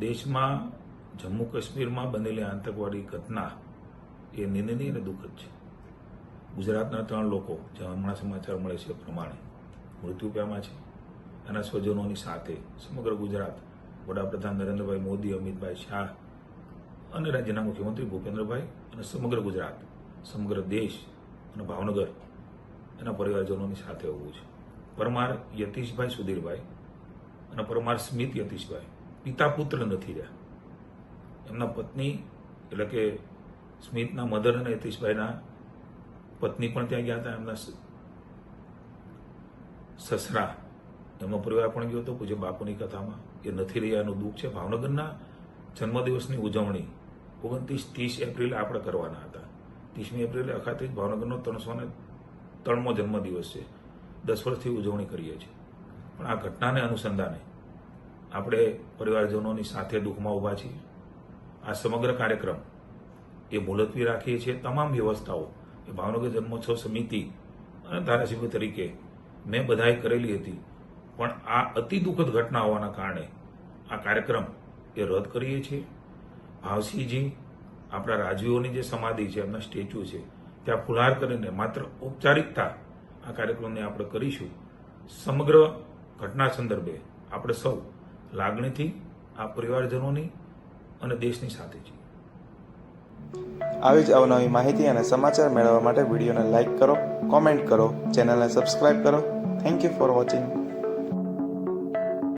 દેશમાં જમ્મુ કાશ્મીરમાં બનેલી આતંકવાદી ઘટના એ નિંદનીય અને દુઃખદ છે. ગુજરાતના ત્રણ લોકો જે હમણાં સમાચાર મળે છે પ્રમાણે, મૃત્યુ પામ્યા છે. એના સ્વજનોની સાથે સમગ્ર ગુજરાત વડાપ્રધાન નરેન્દ્રભાઈ મોદી, અમિતભાઈ શાહ અને રાજ્યના મુખ્યમંત્રી ભૂપેન્દ્રભાઈ અને સમગ્ર ગુજરાત, સમગ્ર દેશ અને ભાવનગર એના પરિવારજનોની સાથે હોવું છે. પરમાર યતીશભાઈ સુધીરભાઈ અને પરમાર સ્મિત યતીશભાઈ પિતા પુત્ર નથી રહ્યા. એમના પત્ની, એટલે કે સ્મિતના મધર અને યતીશભાઈના પત્ની પણ ત્યાં ગયા હતા, એમના સસરા. એમનો પરિવાર પણ ગયો હતો, પૂજ્ય બાપુની કથામાં. એ નથી રહ્યા, એનું દુઃખ છે. ભાવનગરના જન્મદિવસની ઉજવણી ઓગણત્રીસ ત્રીસ એપ્રિલે આપણે કરવાના હતા. ત્રીસમી એપ્રિલે અખાત્રીજ ભાવનગરનો ત્રણસો ને ત્રણમો જન્મદિવસ છે. દસ વર્ષથી ઉજવણી કરીએ છીએ. પણ આ ઘટનાને અનુસંધાને આપણે પરિવારજનોની સાથે દુઃખમાં ઊભા છીએ. આ સમગ્ર કાર્યક્રમ એ મુલતવી રાખીએ છીએ તમામ વ્યવસ્થાઓ, એ ભાવનગર જન્મોત્સવ સમિતિ અને ધારાસભ્ય તરીકે મેં બધાએ કરેલી હતી. પણ આ અતિ દુઃખદ ઘટના હોવાના કારણે આ કાર્યક્રમ એ રદ કરીએ છીએ. ભાવસિંહજી, આપણા રાજવીઓની જે સમાધિ છે, એમના સ્ટેચ્યુ છે, ત્યાં ફુલહાર કરીને માત્ર ઔપચારિકતા આ કાર્યક્રમને આપણે કરીશું. સમગ્ર ઘટના સંદર્ભે આપણે સૌ લાગણીથી, આ પરિવારજનોની અને દેશની સાથે છીએ આવી જ અવનવી માહિતી અને સમાચાર મેળવવા માટે વિડીયોને લાઇક કરો, કોમેન્ટ કરો, ચેનલને સબસ્ક્રાઇબ કરો. Thank you for watching